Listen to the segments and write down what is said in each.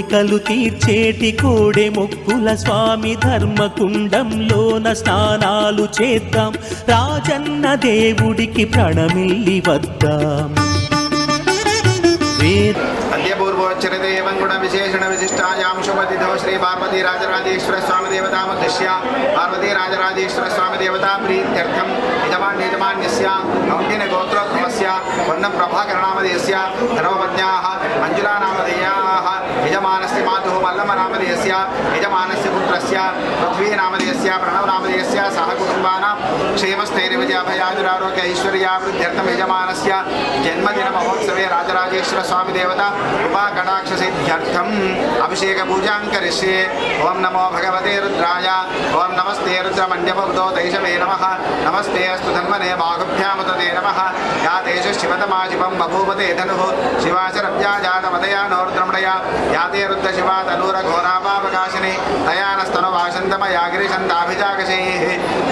కోరికలు తీర్చేటి కోడె మొక్కుల స్వామి ధర్మకుండంలోన స్నానాలు చేద్దాం. రాజన్న దేవుడికి ప్రణమిల్లి వద్దాం. వేద అద్యపూర్వోచ్చరిదేవం గుణ విశేషణ విశిష్టాయాం శుభతిథో శ్రీ పార్వతీ రాజరాజేశ్వర స్వామి దేవతాముద్దిశ్య పార్వతీ రాజరాజేశ్వర స్వామి దేవతా ప్రీత్యర్థం యజమాన్ యజమాన్యస్య కౌండిన గోత్రోద్భవస్య వర్ణ ప్రభాకరనామధేయస్య ధర్మపత్న్యాः మంజులానామధేయాः यस्य मातुः मल्लमनामधेयस्य यजमानस्य पुत्रस्य पृथ्वीनामधेयस्य प्रणवनामधेयस्य सह कुटुम्बानां क्षेमस्थैर्विजयाभयाजुरारोग्य ऐश्वर्याभिवृद्ध्यर्थं यजमानस्य जन्मदिनमहोत्सवे सिद्ध्यर्थ अभिषेक पूजा करिष्ये ओं नमो भगवते रुद्राय। ओं नमस्ते रुद्रमण्यपवतो दैशवे नम। नमस्ते अस्तु धन्मने बाहुभ्यामुदते नम। या देश शिवतमा शिव बभूवते धनु। शिवाचरव्या जातमतया नोर्द्रमणया या ते బభూవతే ధను శివాచరవ్యాజాతమదయా నోరుద్రమణయ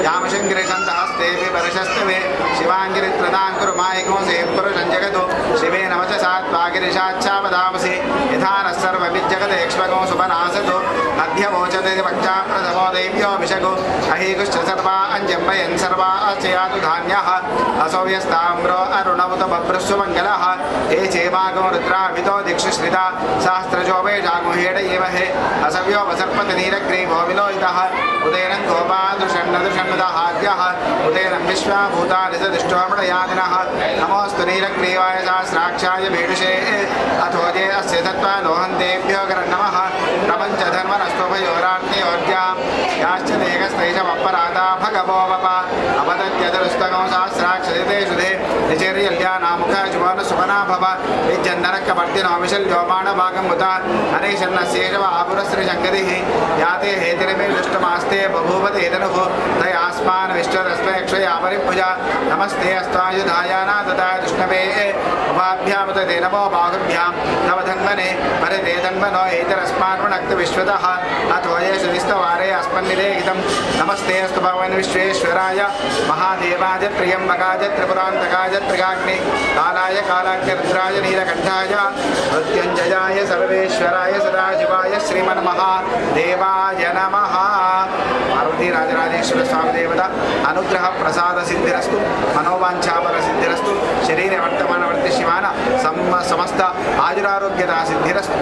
యాతే రుద్ర శివా తనూర ఘోరాపాపకాశిని మాయకోసే పురుషం జగతు శివే నమచ సాత్వాగిరిషాచ్చాపదామసి యథా నः సర్వవిజ్జగదేక్ష్మగో సుపనాసతు అధ్యవోచతే పక్షా ప్రథమో దైవ్యోభిషగు అహీకుశ్చ సర్వా అంజంబయన్ సర్వా అచయాతు ధాన్యः అసౌ యస్తామ్రో బభ్రస్సు మంగళः ఏ చేమాగో రుద్రాభితో దిక్షు శ్రిత సహస్రజోపేషాగుహేడ అసవ్యో నీరగ్రీవో उदयरः उदयनं गोपादुषण्णदुषण्णदाहाद्यः उदयनं विश्वाभूतानि सदिष्टोमणयादिनः नमोऽस्तु नीलग्रीवाय सहस्राक्षाय भेडुषे अथोजे अस्य सत्त्वा नोहन्तेभ्यो करन्नमः प्रपञ्च याश्च देहस्तैषमपराधा भगवोपा अपतत्यतरुस्तकं सहस्राक्षतेषु సుధే నిచర్యల్యానాముఖ శుభన సుమనా భవ విజ్జందనక్కవర్తినో విశల్యోమాణ భాగముత అనేషన్న శేషవ ఆపురశ్రీ శంకరి యాతే హేతిరమే దుష్టమాస్తే బభూవతి హేతను తయ ఆస్మాన్ విశ్వరస్మయక్షయా పరిభుజ నమస్తే అస్తాయుధాయానా తదా విష్ణవే ఉపాభ్యాముత తే నమో బాహుభ్యాం నవ ధన్వనే ధన్మనో ధన్వనో ఏతరస్మాన్మనక్త విశ్వతః అథో ఏ సుదిస్తవారే అస్మన్నిరేహితం నమస్తే అస్తు భవన్ విశ్వేశ్వరాయ మహాదేవాయ త్రియంబకాయ త్రిపురాంతకాయ త్రిగాగ్ని కాలాయ కాలాగ్నిరుద్రాయ నీలకంఠాయ మృత్యుంజయాయ సర్వేశ్వరాయ సదాశివాయ శ్రీమన్మహాదేవాయ నమ పార్వతీ రాజరాజేశ్వర స్వామి దేవత అనుగ్రహ ప్రసాద సిద్ధిరస్తు మనోవాంఛాపర సిద్ధిరస్తు శరీర వర్తమాన వర్తి శివాన సమ సమస్త ఆయురారోగ్యత సిద్ధిరస్తు.